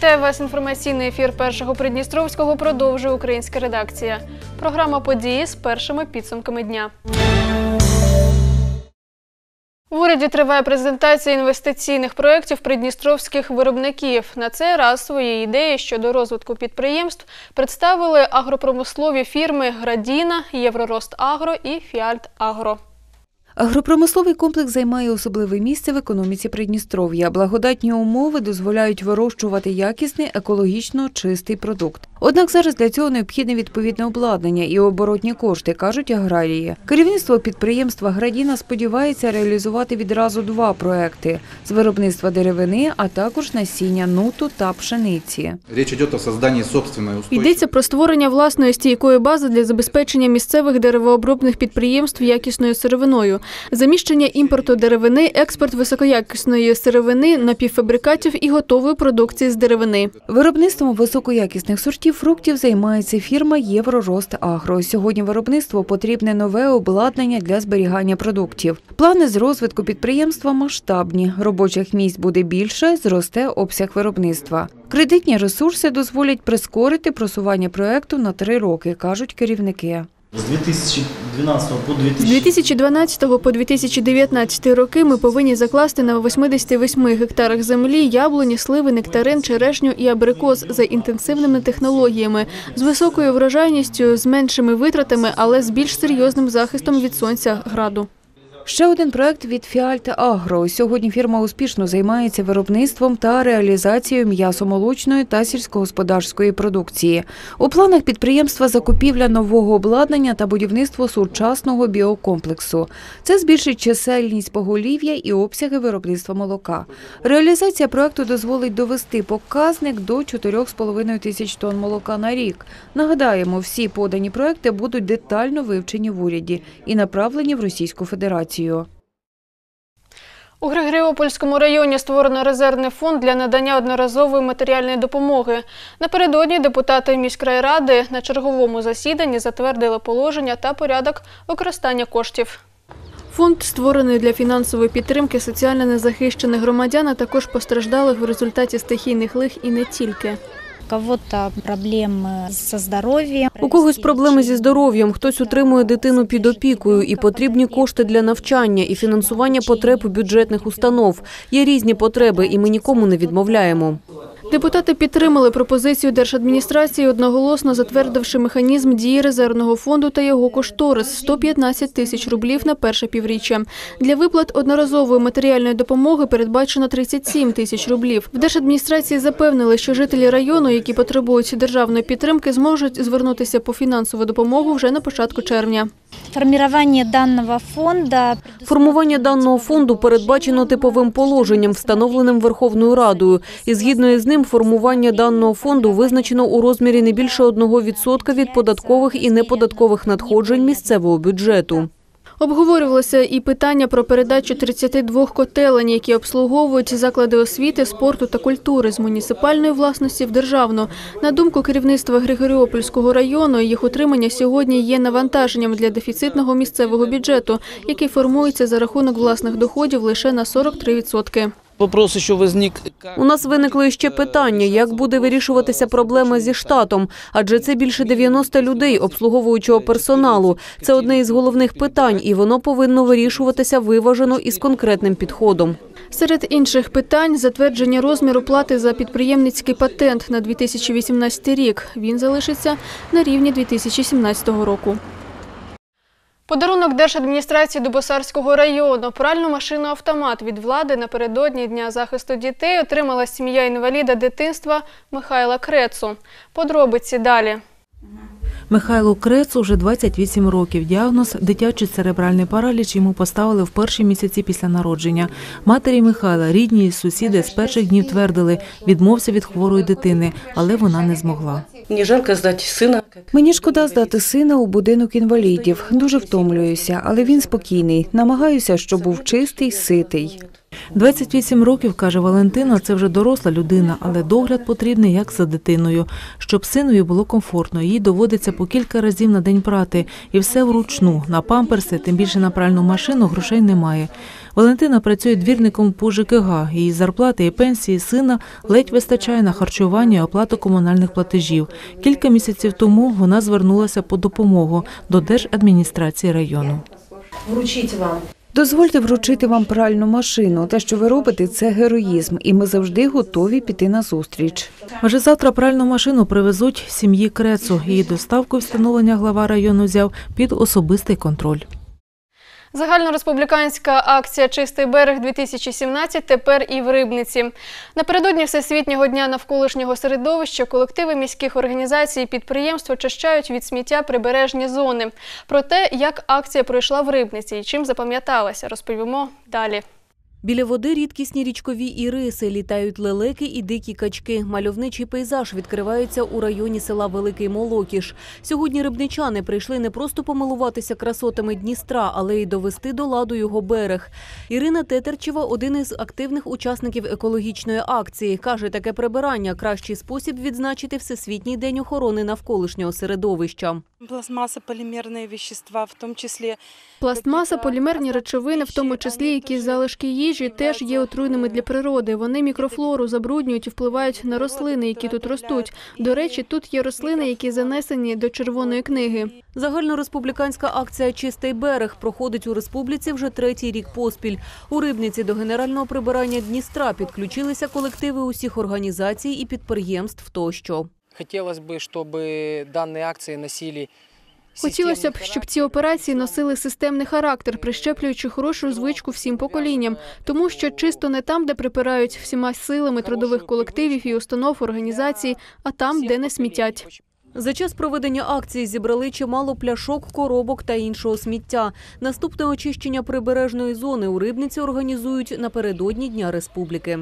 Вітаю вас. Інформаційний ефір першого Придністровського продовжує українська редакція. Програма події з першими підсумками дня. В уряді триває презентація інвестиційних проєктів придністровських виробників. На цей раз свої ідеї щодо розвитку підприємств представили агропромислові фірми Градіна, Євророст Агро і Фіальт Агро. Агропромисловий комплекс займає особливе місце в економіці Придністров'я. Благодатні умови дозволяють вирощувати якісний, екологічно чистий продукт. Однак зараз для цього необхідне відповідне обладнання і оборотні кошти, кажуть аграрії. Керівництво підприємства Градіна сподівається реалізувати відразу два проекти з виробництва деревини, а також насіння нуту та пшениці. Речь идет о создании собственной Йдеться про створення власної стійкої бази для забезпечення місцевих деревообробних підприємств якісною сировиною, заміщення імпорту деревини, експорт високоякісної сировини, напівфабрикатів і готової продукції з деревини. Виробництвом високоякісних сортів фруктів займається фірма Євророст Агро. Сьогодні виробництво потрібне нове обладнання для зберігання продуктів. Плани з розвитку підприємства масштабні. Робочих місць буде більше, зросте обсяг виробництва. Кредитні ресурси дозволять прискорити просування проекту на три роки, кажуть керівники. З 2012 по З 2000 2012 по 2019 роки ми повинні закласти на 88 гектарах землі яблуні, сливи, нектарин, черешню і абрикос за інтенсивними технологіями, з високою врожайністю, з меншими витратами, але з більш серйозним захистом від сонця граду. Ще один проект від Фіальт Агро. Сьогодні фірма успішно займається виробництвом та реалізацією м'ясомолочної та сільськогосподарської продукції. У планах підприємства закупівля нового обладнання та будівництво сучасного біокомплексу. Це збільшить чисельність поголів'я і обсяги виробництва молока. Реалізація проекту дозволить довести показник до 4,5 тисяч тонн молока на рік. Нагадаємо, всі подані проекти будуть детально вивчені в уряді і направлені в Російську Федерацію. У Григоріопольському районі створено резервний фонд для надання одноразової матеріальної допомоги. Напередодні депутати міськрайради на черговому засіданні затвердили положення та порядок використання коштів. Фонд створений для фінансової підтримки соціально незахищених громадян, а також постраждалих в результаті стихійних лих і не тільки. Кого-то проблеми зі здоров'ям. У когось проблеми зі здоров'ям, хтось утримує дитину під опікою, і потрібні кошти для навчання і фінансування потреб бюджетних установ. Є різні потреби, і ми нікому не відмовляємо. Депутати підтримали пропозицію держадміністрації, одноголосно затвердивши механізм дії резервного фонду та його кошторис – 115 тисяч рублів на перше півріччя. Для виплат одноразової матеріальної допомоги передбачено 37 тисяч рублів. В держадміністрації запевнили, що жителі району, які потребують державної підтримки, зможуть звернутися по фінансову допомогу вже на початку червня. Формирование данного фонда Формування даного фонду передбачено типовим положенням, встановленим Верховною Радою. І згідно із ним, формування даного фонду визначено у розмірі не більше 1% від податкових і неподаткових надходжень місцевого бюджету. Обговорювалося і питання про передачу 32 котелень, які обслуговують заклади освіти, спорту та культури з муніципальної власності в державну. На думку керівництва Григоріопольського району, їх утримання сьогодні є навантаженням для дефіцитного місцевого бюджету, який формується за рахунок власних доходів лише на 43%. У нас виникли ще питання, як буде вирішуватися проблема зі штатом, адже це більше 90 людей обслуговуючого персоналу. Це одне із головних питань, і воно повинно вирішуватися виважено і з конкретним підходом. Серед інших питань – затвердження розміру плати за підприємницький патент на 2018 рік. Він залишиться на рівні 2017 року. Подарунок держадміністрації Дубосарського району пральну машину автомат від влади напередодні Дня захисту дітей отримала сім'я інваліда дитинства Михайла Крецу. Подробиці далі. Михайлу Крецу вже 28 років. Діагноз дитячий церебральний параліч йому поставили в перші місяці після народження. Матері Михайла, рідні і сусіди з перших днів твердили, відмовся від хворої дитини, але вона не змогла. Мне жалко сдать сына. Мені шкода здати сина у будинок інвалідів. Дуже втомлююся, але він спокійний. Намагаюся, щоб був чистий, ситий. 28 років, каже Валентина, це вже доросла людина, але догляд потрібний як за дитиною. Щоб синові було комфортно, їй доводиться по кілька разів на день прати. І все вручну. На памперси, тим більше на пральну машину, грошей немає. Валентина працює двірником по ЖКГ. Її зарплати і пенсії сина ледь вистачає на харчування і оплату комунальних платежів. Кілька місяців тому вона звернулася по допомогу до держадміністрації району. Вручіть вам. Дозвольте вручити вам пральну машину. Те, що ви робите, це героїзм, і ми завжди готові піти на зустріч. Вже завтра пральну машину привезуть сім'ї Крецу. Її доставку встановлення глава району взяв під особистий контроль. Загальнореспубліканська акція Чистий берег 2017 тепер і в Рибниці. Напередодні Всесвітнього дня навколишнього середовища колективи міських організацій і підприємств очищають від сміття прибережні зони. Про те, як акція пройшла в Рибниці і чим запам'яталася, розповімо далі. Біля води рідкісні річкові іриси, літають лелеки і дикі качки. Мальовничий пейзаж відкривається у районі села Великий Молокіш. Сьогодні рибничани прийшли не просто помилуватися красотами Дністра, але й довести до ладу його берег. Ірина Тетерчева – один із активних учасників екологічної акції. Каже, таке прибирання – кращий спосіб відзначити Всесвітній день охорони навколишнього середовища. Пластмасса, полимерные вещества, в том числе Пластмаса, полімерні речовини, в тому числі якісь залишки їжі, теж є отруйними для природи. Вони мікрофлору забруднюють і впливають на рослини, які тут ростуть. До речі, тут є рослини, які занесені до червоної книги. Загальнореспубліканська акція «Чистий берег» проходить у республіці вже третій рік поспіль. У Рибниці до генерального прибирання Дністра підключилися колективи усіх організацій і підприємств тощо. Хотелось бы, чтобы данные акции носили Хотілося б, щоб ці операції носили системний характер, прищеплюючи хорошу звичку всім поколінням, тому що чисто не там, де припирають всіма силами трудових колективів і установ, організацій, а там, де не смітять. За час проведення акції зібрали чимало пляшок, коробок та іншого сміття. Наступне очищення прибережної зони у Рибниці організують напередодні Дня Республіки.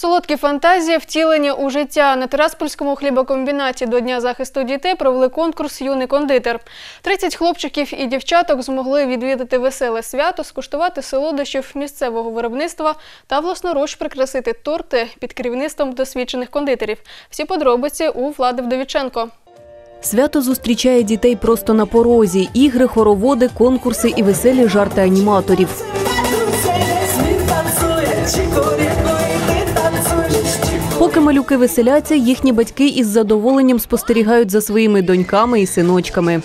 Солодкі фантазії втілені у життя на Тираспольському хлібокомбінаті до Дня захисту дітей провели конкурс Юний кондитер. 30 хлопчиків і дівчаток змогли відвідати веселе свято, скуштувати солодощів місцевого виробництва та власноруч прикрасити торти під керівництвом досвідчених кондитерів. Всі подробиці у Влади Вдовіченко. Свято зустрічає дітей просто на порозі. Ігри, хороводи, конкурси і веселі жарти аніматорів. Поки малюки веселяться, їхні батьки із задоволенням спостерігають за своїми доньками і синочками.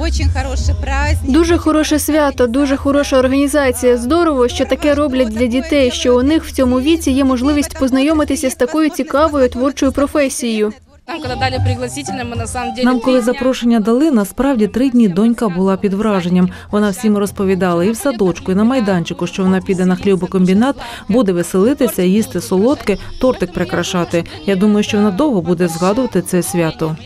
Очень хороший праздник. Дуже хороше свято, дуже хороша організація. Здорово, що таке роблять для дітей, що у них в цьому віці є можливість познайомитися з такою цікавою творчою професією. Нам коли дали пригласительне, ми на самом деле Нам, коли запрошення дали, насправді три дні донька була під враженням. Вона всім розповідала і в садочку, і на майданчику, що вона піде на хлібокомбінат, буде веселитися, їсти солодке, тортик прикрашати. Я думаю, що вона довго буде згадувати це свято.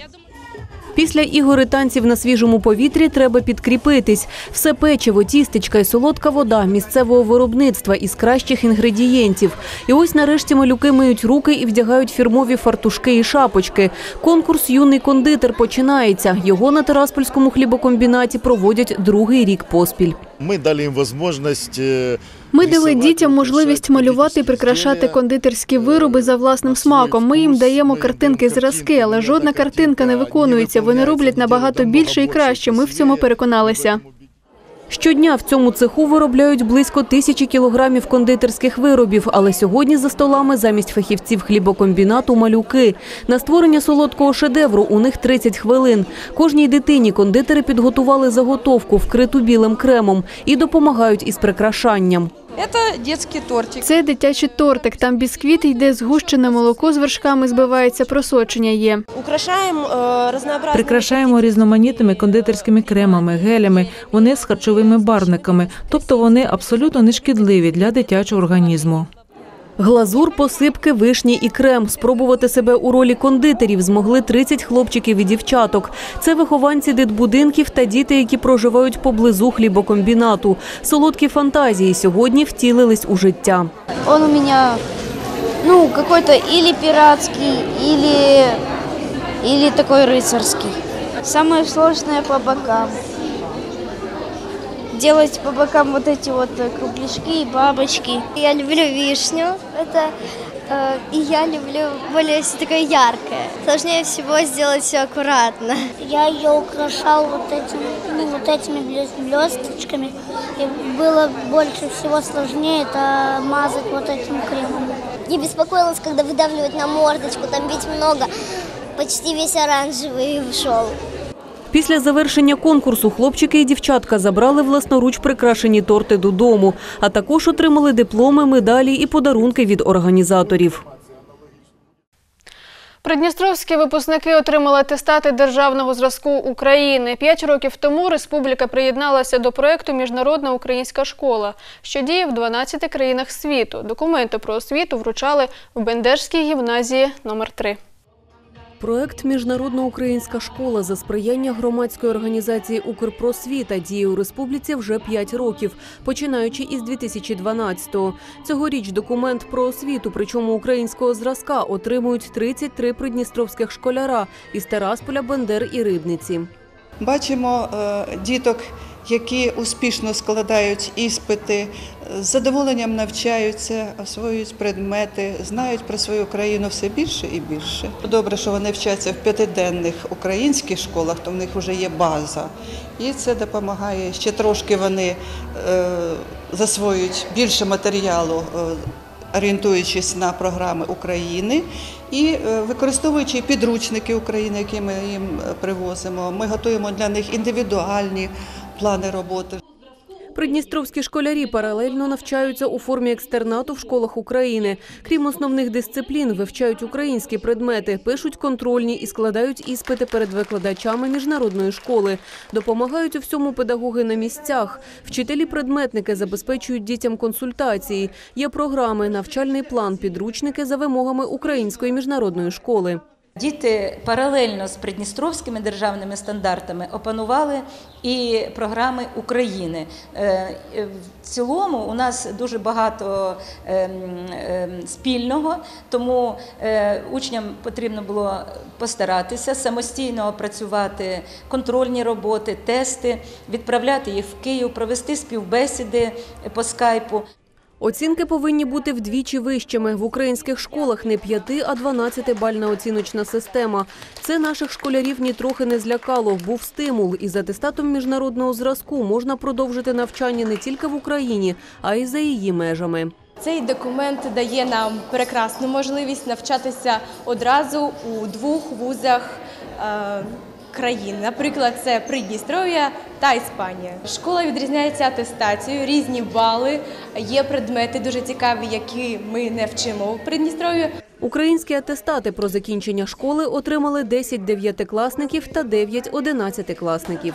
Після ігори танців на свіжому повітрі треба підкріпитись. Все печиво, тістечка і солодка вода місцевого виробництва із кращих інгредієнтів. І ось нарешті малюки миють руки і вдягають фірмові фартушки і шапочки. Конкурс Юний кондитер починається. Його на Тераспольському хлібокомбінаті проводять другий рік поспіль. Ми дали їм можливість е, Ми дали дітям можливість малювати і прикрашати кондитерські вироби за власним смаком. Ми їм даємо картинки, зразки, але жодна картинка не виконується. Вони роблять набагато більше і краще. Ми в цьому переконалися. Щодня в цьому цеху виробляють близько тисячі кілограмів кондитерських виробів, але сьогодні за столами замість фахівців хлібокомбінату малюки. На створення солодкого шедевру у них 30 хвилин. Кожній дитині кондитери підготували заготовку, вкриту білим кремом, і допомагають із прикрашанням. Это детский тортик. Це дитячий тортик. Там бісквіт йде згущене молоко з вершками, збивається, просочення є. Украшаем э, разнообразными Прикрашаємо різноманітними кондитерськими кремами, гелями. Вони з харчовими барвниками, тобто вони абсолютно не шкідливі для дитячого організму. Глазур, посипки, вишні і крем. Спробувати себе у ролі кондитерів змогли 30 хлопчиків і дівчаток. Це вихованці дитбудинків та діти, які проживають поблизу хлібокомбінату. Солодкі фантазії сьогодні втілились у життя. Он у меня, ну, какой-то или пиратский, или, или такой рыцарский. Самое по бокам. Делать по бокам вот эти вот э, кругляшки и бабочки. Я люблю вишню. Это Э, И я люблю более всё такое яркое. Сложнее всего сделать все аккуратно. Я ее украшал вот, этим, ну, вот этими блес- блесточками. И было больше всего сложнее это мазать вот этим кремом. Я беспокоилась, когда выдавливать на мордочку, там ведь много, почти весь оранжевый ушел. Після завершення конкурсу хлопчики і дівчатка забрали власноруч прикрашені торти додому, а також отримали дипломи, медалі і подарунки від організаторів. Придністровські випускники отримали атестати державного зразку України. П'ять років тому республіка приєдналася до проєкту Міжнародна українська школа, що діє в 12 країнах світу. Документи про освіту вручали в Бендерській гімназії номер 3 Проект Міжнародна українська школа за сприяння громадської організації Укрпросвіта діє у республіці вже 5 років, починаючи із 2012-го. Цьогоріч документ про освіту, причому українського зразка, отримують 33 придністровських школяра із Тарасполя, Бендер і Рибниці. Бачимо е, діток, які успішно складають іспити, з задоволенням навчаються, освоюють предмети, знають про свою країну все більше і більше. Добре, що вони вчаться в п'ятиденних українських школах, то в них вже є база. І це допомагає. Ще трошки вони е, засвоюють більше матеріалу. е, орієнтуючись на програми України і е, використовуючи підручники України, які ми їм привозимо. Ми готуємо для них індивідуальні плани роботи. Придністровські школярі паралельно навчаються у формі екстернату в школах України. Крім основних дисциплін, вивчають українські предмети, пишуть контрольні і складають іспити перед викладачами міжнародної школи. Допомагають у всьому педагоги на місцях. Вчителі-предметники забезпечують дітям консультації. Є програми, навчальний план, підручники за вимогами української міжнародної школи. Діти паралельно з придністровськими державними стандартами опанували і програми України. Е, е, В цілому у нас дуже багато ем, ем, спільного, тому е, учням потрібно було постаратися самостійно опрацювати контрольні роботи, тести, відправляти їх в Київ, провести співбесіди по скайпу. Оцінки повинні бути вдвічі вищими. В українських школах не 5, а 12-бальна оціночна система. Це наших школярів нітрохи не злякало. Був стимул. І з атестатом міжнародного зразку можна продовжити навчання не тільки в Україні, а й за її межами. Цей документ дає нам прекрасну можливість навчатися одразу у двох вузах е, країн. Наприклад, це Придністров'я та Іспанія. Школа відрізняється атестацією, різні бали. Є предмети дуже цікаві, які ми не вчимо в Придністров'ї. Українські атестати про закінчення школи отримали 10 дев'ятикласників та 9 одинадцятикласників.